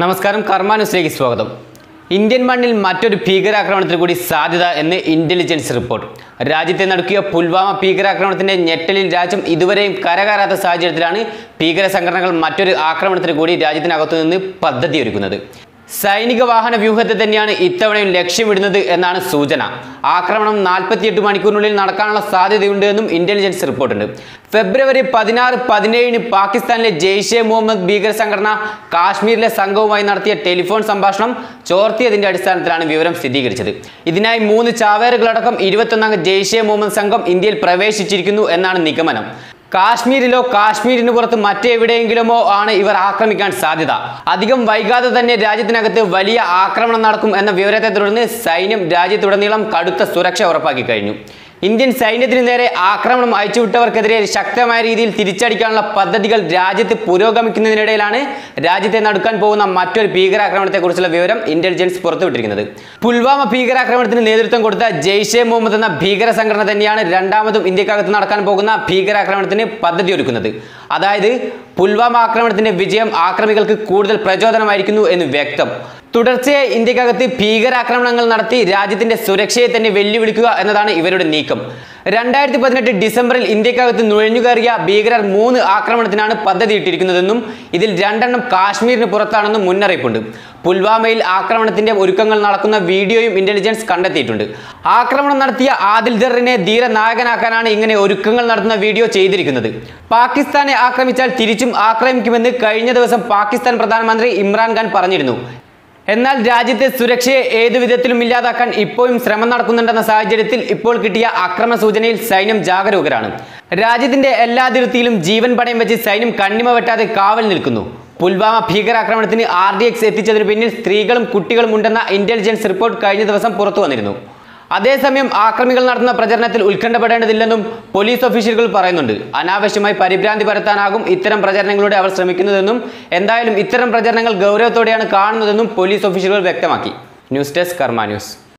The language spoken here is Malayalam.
നമസ്കാരം കർമ്മ ന്യൂസിലേക്ക് സ്വാഗതം. ഇന്ത്യൻ മണ്ണിൽ മറ്റൊരു ഭീകരാക്രമണത്തിന് കൂടി സാധ്യത എന്ന് ഇന്റലിജൻസ് റിപ്പോർട്ട് രാജ്യത്തെ നടക്കിയ പുൽവാമ ഭീകരാക്രമണത്തിന്റെ ഞെട്ടലിൽ രാജ്യം ഇതുവരെയും കരകയറാത്ത സാഹചര്യത്തിലാണ് ഭീകര സംഘടനകൾ മറ്റൊരു ആക്രമണത്തിന് കൂടി രാജ്യത്തിനകത്തു നിന്ന് പദ്ധതിയൊരുക്കുന്നത് സൈനിക വാഹന വ്യൂഹത്തെ തന്നെയാണ് ഇത്തവണയും ലക്ഷ്യമിടുന്നത് എന്നാണ് സൂചന. ആക്രമണം നാൽപ്പത്തിയെട്ട് മണിക്കൂറിനുള്ളിൽ നടക്കാനുള്ള സാധ്യതയുണ്ട് എന്നും ഇന്റലിജൻസ് റിപ്പോർട്ടുണ്ട്. ഫെബ്രുവരി പതിനാറ് പതിനേഴിന് പാകിസ്ഥാനിലെ ജെയ്ഷെ മുഹമ്മദ് ഭീകര സംഘടന കാശ്മീരിലെ സംഘവുമായി നടത്തിയ ടെലിഫോൺ സംഭാഷണം ചോർത്തിയതിന്റെ അടിസ്ഥാനത്തിലാണ് വിവരം സ്ഥിരീകരിച്ചത്. ഇതിനായി മൂന്ന് ചാവേറുകളടക്കം ഇരുപത്തൊന്നംഗ ജെയ്ഷെ മുഹമ്മദ് സംഘം ഇന്ത്യയിൽ പ്രവേശിച്ചിരിക്കുന്നു എന്നാണ് നിഗമനം. കാശ്മീരിലോ കാശ്മീരിന് പുറത്ത് മറ്റെവിടെയെങ്കിലുമോ ആണ് ഇവർ ആക്രമിക്കാൻ സാധ്യത. അധികം വൈകാതെ തന്നെ രാജ്യത്തിനകത്ത് വലിയ ആക്രമണം നടക്കും എന്ന വിവരത്തെ തുടർന്ന് സൈന്യം രാജ്യത്തുടനീളം കടുത്ത സുരക്ഷ ഉറപ്പാക്കി കഴിഞ്ഞു. ഇന്ത്യൻ സൈന്യത്തിന് നേരെ ആക്രമണം അയച്ചുവിട്ടവർക്കെതിരെ ശക്തമായ രീതിയിൽ തിരിച്ചടിക്കാനുള്ള പദ്ധതികൾ രാജ്യത്ത് പുരോഗമിക്കുന്നതിനിടയിലാണ് രാജ്യത്തെ നടക്കാൻ പോകുന്ന മറ്റൊരു ഭീകരാക്രമണത്തെക്കുറിച്ചുള്ള വിവരം ഇന്റലിജൻസ് പുറത്തുവിട്ടിരിക്കുന്നത്. പുൽവാമ ഭീകരാക്രമണത്തിന് നേതൃത്വം കൊടുത്ത ജെയ്ഷെ മുഹമ്മദ് എന്ന ഭീകര സംഘടന തന്നെയാണ് രണ്ടാമതും ഇന്ത്യക്കകത്ത് നടക്കാൻ പോകുന്ന ഭീകരാക്രമണത്തിന് പദ്ധതി ഒരുക്കുന്നത് അതായത് പുൽവാമ ആക്രമണത്തിന്റെ വിജയം ആക്രമികൾക്ക് കൂടുതൽ പ്രചോദനമായിരിക്കുന്നു എന്ന് വ്യക്തം. തുടർച്ചയായി ഇന്ത്യക്കകത്ത് ഭീകരാക്രമണങ്ങൾ നടത്തി രാജ്യത്തിന്റെ സുരക്ഷയെ തന്നെ വെല്ലുവിളിക്കുക എന്നതാണ് ഇവരുടെ നീക്കം. രണ്ടായിരത്തി പതിനെട്ട് ഡിസംബറിൽ ഇന്ത്യക്കകത്ത് നുഴഞ്ഞുകയറിയ ഭീകരർ മൂന്ന് ആക്രമണത്തിനാണ് പദ്ധതി ഇട്ടിരിക്കുന്നതെന്നും ഇതിൽ രണ്ടെണ്ണം കാശ്മീരിന് പുറത്താണെന്നും മുന്നറിയിപ്പുണ്ട്. പുൽവാമയിൽ ആക്രമണത്തിന്റെ ഒരുക്കങ്ങൾ നടക്കുന്ന വീഡിയോയും ഇന്റലിജൻസ് കണ്ടെത്തിയിട്ടുണ്ട്. ആക്രമണം നടത്തിയ ആദിൽ ദറിനെ ധീരനായകനാക്കാനാണ് ഇങ്ങനെ ഒരുക്കങ്ങൾ നടത്തുന്ന വീഡിയോ ചെയ്തിരിക്കുന്നത്. പാകിസ്ഥാനെ ആക്രമിച്ചാൽ തിരിച്ചും ആക്രമിക്കുമെന്ന് കഴിഞ്ഞ ദിവസം പാകിസ്ഥാൻ പ്രധാനമന്ത്രി ഇമ്രാൻഖാൻ പറഞ്ഞിരുന്നു. എന്നാൽ രാജ്യത്തെ സുരക്ഷയെ ഏതു വിധത്തിലും ഇല്ലാതാക്കാൻ ഇപ്പോഴും ശ്രമം നടക്കുന്നുണ്ടെന്ന സാഹചര്യത്തിൽ ഇപ്പോൾ കിട്ടിയ അക്രമ സൂചനയിൽ സൈന്യം ജാഗരൂകരാണ്. രാജ്യത്തിന്റെ എല്ലാ അതിർത്തിയിലും ജീവൻ പണയം വെച്ച് സൈന്യം കണ്ണിമ വെട്ടാതെ കാവൽ നിൽക്കുന്നു. പുൽവാമ ഭീകരാക്രമണത്തിന് ആർ ഡി എക്സ് എത്തിച്ചതിന് പിന്നിൽ സ്ത്രീകളും കുട്ടികളും ഉണ്ടെന്ന ഇന്റലിജൻസ് റിപ്പോർട്ട് കഴിഞ്ഞ ദിവസം പുറത്തു വന്നിരുന്നു. അതേസമയം ആക്രമികൾ നടത്തുന്ന പ്രചരണത്തിൽ ഉത്കണ്ഠപ്പെടേണ്ടതില്ലെന്നും പോലീസ് ഓഫീസറുകൾ പറയുന്നുണ്ട്. അനാവശ്യമായി പരിഭ്രാന്തി പരത്താനാകും ഇത്തരം പ്രചരണങ്ങളുടെ അവർ ശ്രമിക്കുന്നതെന്നും എന്തായാലും ഇത്തരം പ്രചരണങ്ങൾ ഗൗരവത്തോടെയാണ് കാണുന്നതെന്നും പോലീസ് ഓഫീസറുകൾ വ്യക്തമാക്കി. News desk Karma news.